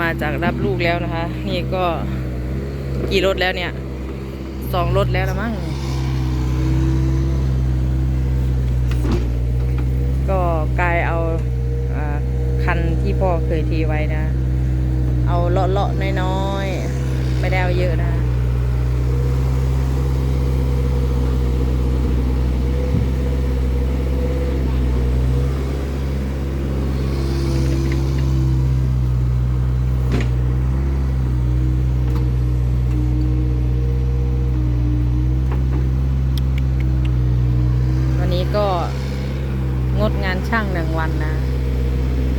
มาจากรับลูกแล้วนะคะ นี่ก็กี่รถแล้วเนี่ยสองรถแล้วละมั้งก็กายเอาอาคันที่พ่อเคยทีไว้นะ เอาเลาะๆน้อยๆ ไม่ได้เอาเยอะนะ วันนี้ก็งดงาน ช่างหนึ่งวันนะ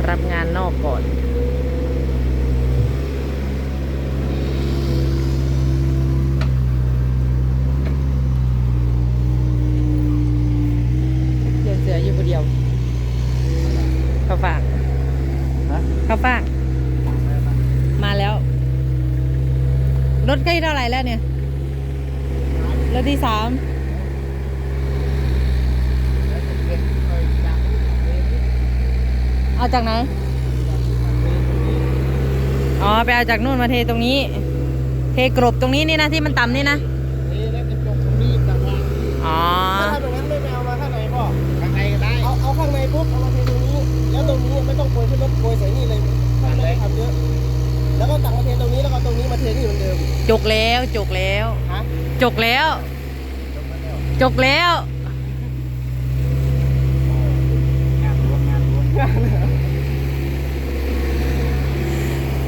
รับงานนอกก่อนเสือเสืออยู่คนเดียวเขาฝากฮะเขาฝาก มาแล้ว รถใกล้เท่าไหร่แล้วเนี่ย รถที่สาม เอาจากไหน อ๋อ ไปเอาจากนู่นมาเทตรงนี้ เทกรบตรงนี้นี่นะที่มันต่ำนี่นะ นี่แล้วจะจบตรงนี้ต่างหากอ๋อ ถ้าทำอย่างนั้นไม่ไปเอามาข้างในพ่อข้างในก็ได้ เอาเอาข้างในปุ๊บเอามาเทตรงนี้ แล้วตรงนี้ไม่ต้องโกยขึ้นรถโกยใส่นี่เลยข้างในทำเยอะ แล้วก็ตักมาเทตรงนี้แล้วก็ตรงนี้มาเทนี่เหมือนเดิม จกแล้วจกแล้วฮะจกแล้ว จกแล้ว งานรวมงานรวม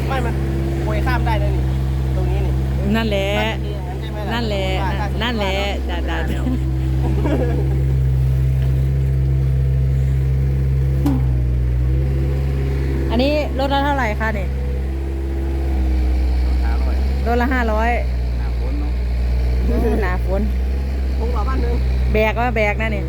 ไม่มันโกยข้ามได้เลยนี่ ตรงนี้ นี่นั่นแหละถ้าจะเทอย่างนั้นใช่ไหมล่นั่นแหละว่าถ้าสมมุตินั่นแหละว่าจ้าเราจ้าอันนี้รถละเท่าไหร่คะเนี่ยหาร้อยรถละห้าร้อยหาคนเนาะหนาฝนคงกว่าบ้านหนึงแบกว่าแบกนะเนี่ย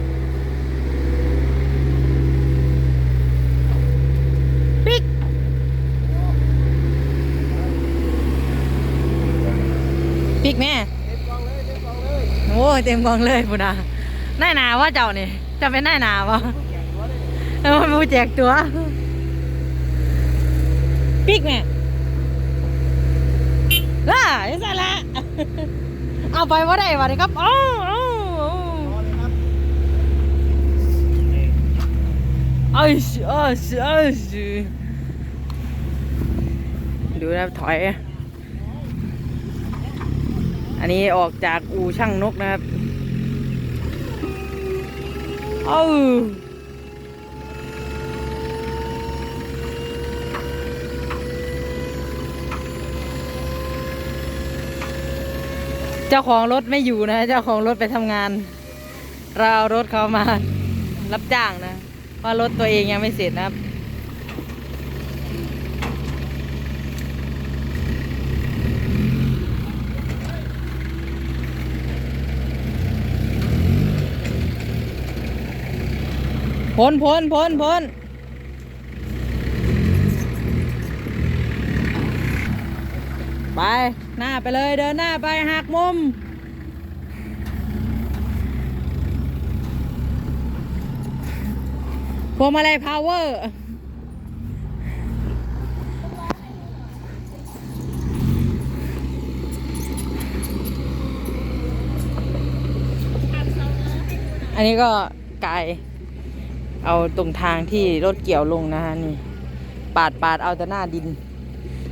ปิกแม่เต็มกองเลยเต็มกองเลยโอ้ยเต็มกองเลยพุ่นอะนายหนาว่าเจ้านี่จะเป็นนายหนาวะผู้แข่งหัวเออมันผู้แจกตัวปิกแม่ล่าไอ้สาระเอาไปว่าได้วะนี่ครับอ้าวอ้าวอ้าวพอเลยครับเอ้ยเอ้ยเอ้ยดูนะถอย อันนี้ออกจากอู่ช่างนกนะครับ เอาเจ้าของรถไม่อยู่นะ เจ้าของรถไปทำงาน เราเอารถเขามารับจ้างนะ เพราะรถตัวเองยังไม่เสร็จนะครับ พ้นพ้นพ้นพ้นไป หน้าไปเลยเดินหน้าไปหักมุม พวงมาลัยพาวเวอร์อันนี้ก็ไกล เอาตรงทางที่รถเกี่ยวลงนะฮะนี่ ปาดปาดเอาแต่หน้าดิน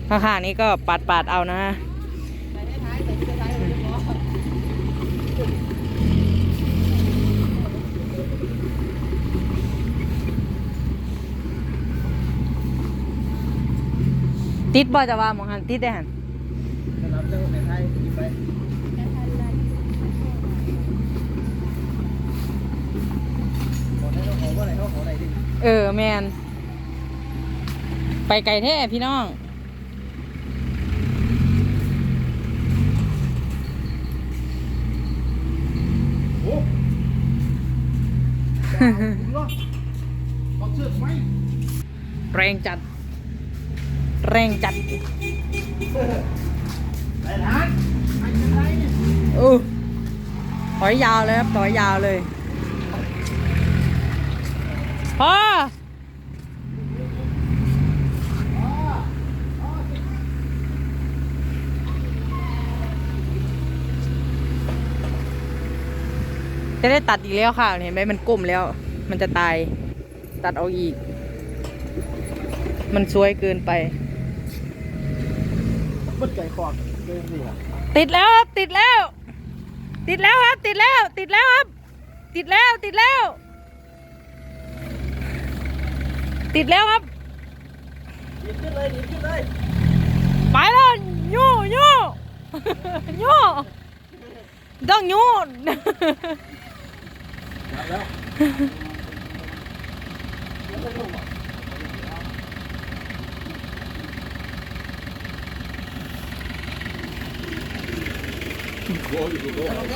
ข้างๆนี้ก็ปาดปาดเอานะฮะติดบ่จะว่ามองหันติดได้หัน สำหรับเจ้าในไทยหยิบไปขอได้เขาขอว่าอะไรเขาขออะไรดิ เออแมนไปไกลแท้พี่น้อง โอ้คุณรอดบอกเชือกไหมแรงจัด แรงจัดไปทานไปยังไงเนี่ย อู้ถอยยาวเลยครับถอยยาวเลย พ่อจะได้ตัดอีกแล้วค่ะ เห็นไหมมันก้มแล้ว มันจะตาย ตัดเอาอีก มันซวยเกินไปมันไก่ขอกติดแล้วครับ ติดแล้ว ติดแล้วครับ ติดแล้ว ติดแล้วครับ ติดแล้ว ติดแล้ว ติดแล้วครับดีดขึ้นเลยดีดขึ้นเลยไปแล้วยูยูยูต้องยูแล้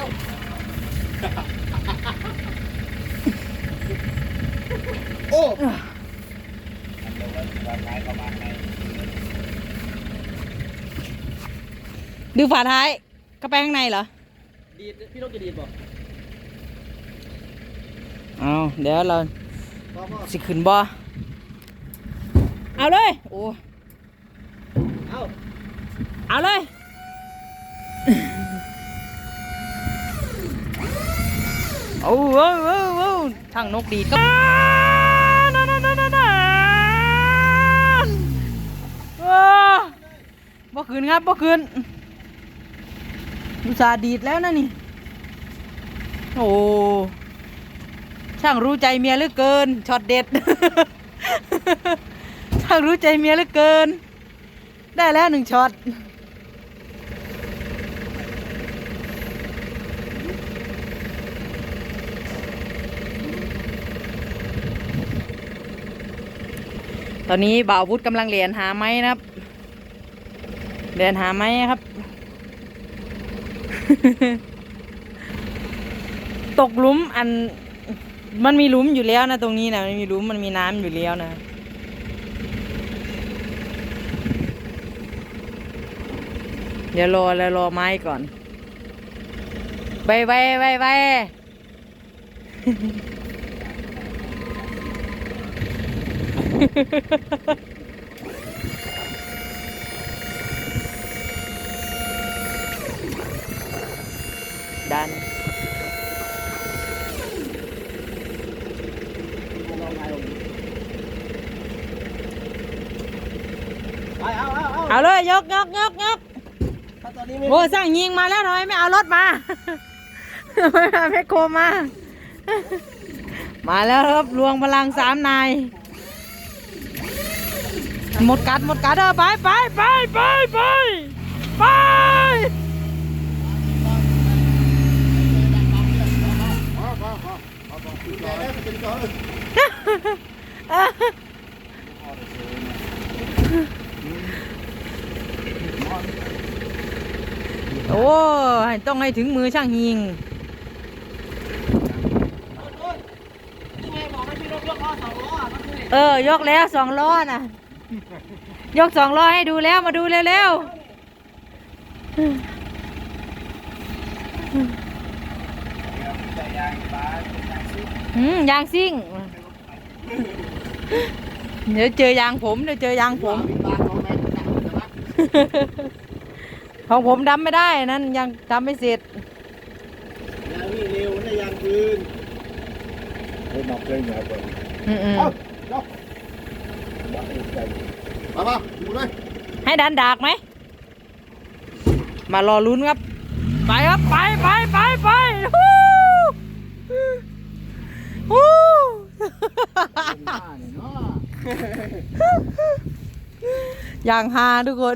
วโอ้ ดูฝาท้ายเข้าไปข้างในเหรอ ดีดพี่ต้องจะดีดบ่เอาเดี๋ยวเราสิขึ้นบ่เอาเลยโอ้เอาเอาเลยโอ้โหโอ้โหโอ้โหทางนกดีดก็ คืนครับบ่คืนอุตสาดีดแล้วนะนี่ โอ้ช่างรู้ใจเมียเหลือเกินช็อตเด็ด ช่างรู้ใจเมียเหลือเกิน ได้แล้วหนึ่งช็อตตอนนี้บ่าววุฒกำลังเรียนหาไม้นะครับ เรียนหาไหมครับ ตกหลุมอัน มันมีหลุมอยู่แล้วนะตรงนี้นะมันมีหลุมมันมีน้ำอยู่แล้วนะเดี๋ยวรอแล้วรอไม้ก่อนไปไปไปไปดันไปเอาเอา เอาเอาเลยยกยกยกยกถ้าตอนนี้ไม่โอ้สั่งยิงมาแล้วทำไมไม่เอารถมาทำไมไม่เอาแมคโครมา มาแล้วครับรวงพลังสามนายหมดกัดหมดกัดเออไปไปไปไปไปไป แต่แล้วเป็นจอเลย โอ้ยต้องให้ถึงมือช่างยิงเออยกแล้วสองล้อน่ะ ยกสองล้อให้ดูแล้วมาดูเร็วๆ อืมยางซิ่ง เดี๋ยวเจอยางผมเดี๋ยวเจอยางผม ของผมดำไม่ได้นั่นยังทำไม่เสร็จยางนี่เร็วนะยางคืน Tôi mọc lên nhà rồi. อืมเอายก Bắt đi chạy. มามาดูเลยๆให้ดันดากไหม มารอลุ้นครับ ไปครับ ไปไปไปไปฮู้ฮู้ อย่างฮาทุกคน